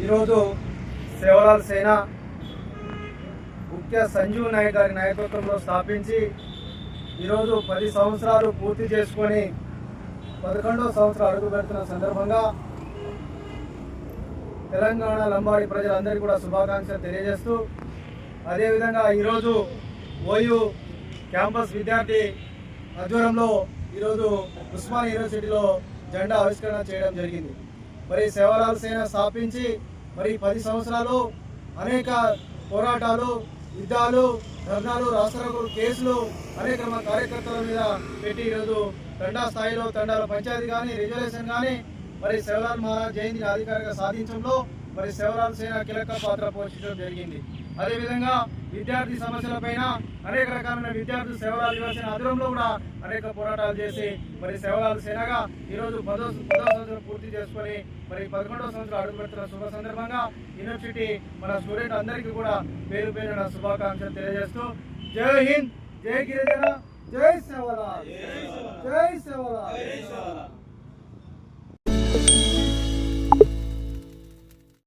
ఈరోజు సేవలాల్ సేన ముఖ్య సంజీవ్ నాయక్ గారి నాయకత్వంలో స్థాపించి ఈరోజు పది సంవత్సరాలు పూర్తి చేసుకొని పదకొండవ సంవత్సరం అడుగు పెడుతున్న సందర్భంగా తెలంగాణ లంబాడి ప్రజలందరికీ కూడా శుభాకాంక్షలు తెలియజేస్తూ అదేవిధంగా ఈరోజు ఓయూ క్యాంపస్ విద్యార్థి ఆధ్వర్యంలో ఈరోజు ఉస్మాన్ యూనివర్సిటీలో జెండా ఆవిష్కరణ చేయడం జరిగింది. మరి సేవలాల్ సేన స్థాపించి మరి పది సంవత్సరాలు అనేక పోరాటాలు యుద్ధాలు ధర్నాలు రాష్ట్రాలు కేసులు అనేక మన కార్యకర్తల మీద పెట్టి ఈరోజు తండా స్థాయిలో తండాల పంచాయతీ కానీ రిజర్వేషన్ కానీ మరి శివలాల్ మహారాజ్ జయంతిని అధికారిగా సాధించడంలో మరి శివలాల్ సేన కీలక పాత్ర పోషించడం జరిగింది. అదేవిధంగా విద్యార్థి సమస్యలపైన అనేక రకాలైన విద్యార్థులు సేవలాల్ యువసేన ఆధ్వర్యంలో కూడా అనేక పోరాటాలు చేసి మరి సేవలాల్ సేనగా ఈరోజు పదో పదో సంవత్సరం పూర్తి చేసుకొని మరి పదకొండవ సంవత్సరం అడుగు పెడుతున్న శుభ సందర్భంగా యూనివర్సిటీ మన స్టూడెంట్ అందరికీ కూడా పేరు పేరున శుభాకాంక్షలు తెలియజేస్తూ జై హింద్ జై గిరిజన జై సేవలాల్ జై సేవలాల్